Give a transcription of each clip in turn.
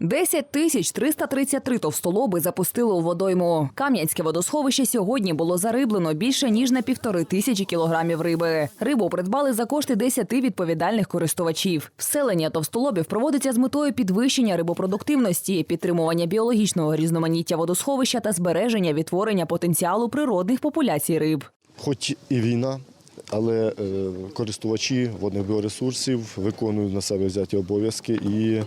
10 тисяч 333 товстолоби запустили у водойму. Кам'янське водосховище сьогодні було зариблено більше ніж на півтори тисячі кілограмів риби. Рибу придбали за кошти 10 відповідальних користувачів. Вселення товстолобів проводиться з метою підвищення рибопродуктивності, підтримування біологічного різноманіття водосховища та збереження відтворення потенціалу природних популяцій риб. Хоч і війна, але е, користувачі водних біоресурсів виконують на себе взяті обов'язки і,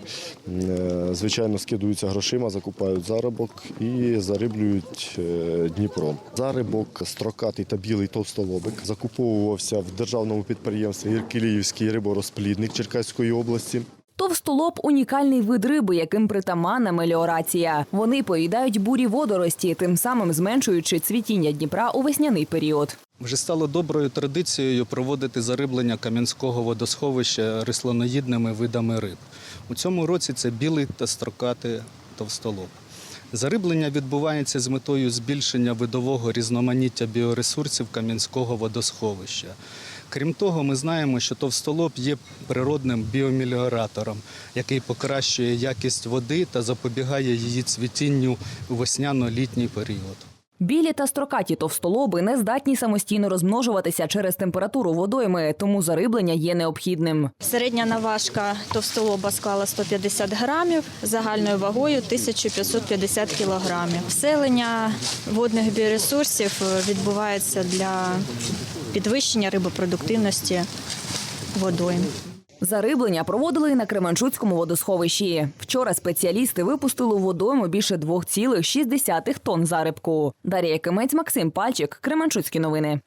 е, звичайно, скидуються грошима, закупають заробок і зариблюють е, Дніпром. Зарибок строкатий та білий товстолобик закуповувався в державному підприємстві Іркіліївський риборозплідник Черкаської області. Товстолоб – унікальний вид риби, яким притаманна меліорація. Вони поїдають бурі водорості, тим самим зменшуючи цвітіння Дніпра у весняний період. Вже стало доброю традицією проводити зариблення кам'янського водосховища рислоноїдними видами риб. У цьому році це білий та строкатий товстолоб. Зариблення відбувається з метою збільшення видового різноманіття біоресурсів кам'янського водосховища. Крім того, ми знаємо, що товстолоб є природним біомеліоратором, який покращує якість води та запобігає її цвітінню у весняно-літній період. Білі та строкаті товстолоби не здатні самостійно розмножуватися через температуру водойми, тому зариблення є необхідним. Середня наважка товстолоба склала 150 грамів, загальною вагою 1550 кілограмів. Вселення водних біоресурсів відбувається для підвищення рибопродуктивності водойм. Зариблення проводили і на Кременчуцькому водосховищі. Вчора спеціалісти випустили у водойму більше 2,6 тонн зарибку. Дар'я Кимець, Максим Пальчик, Кременчуцькі новини.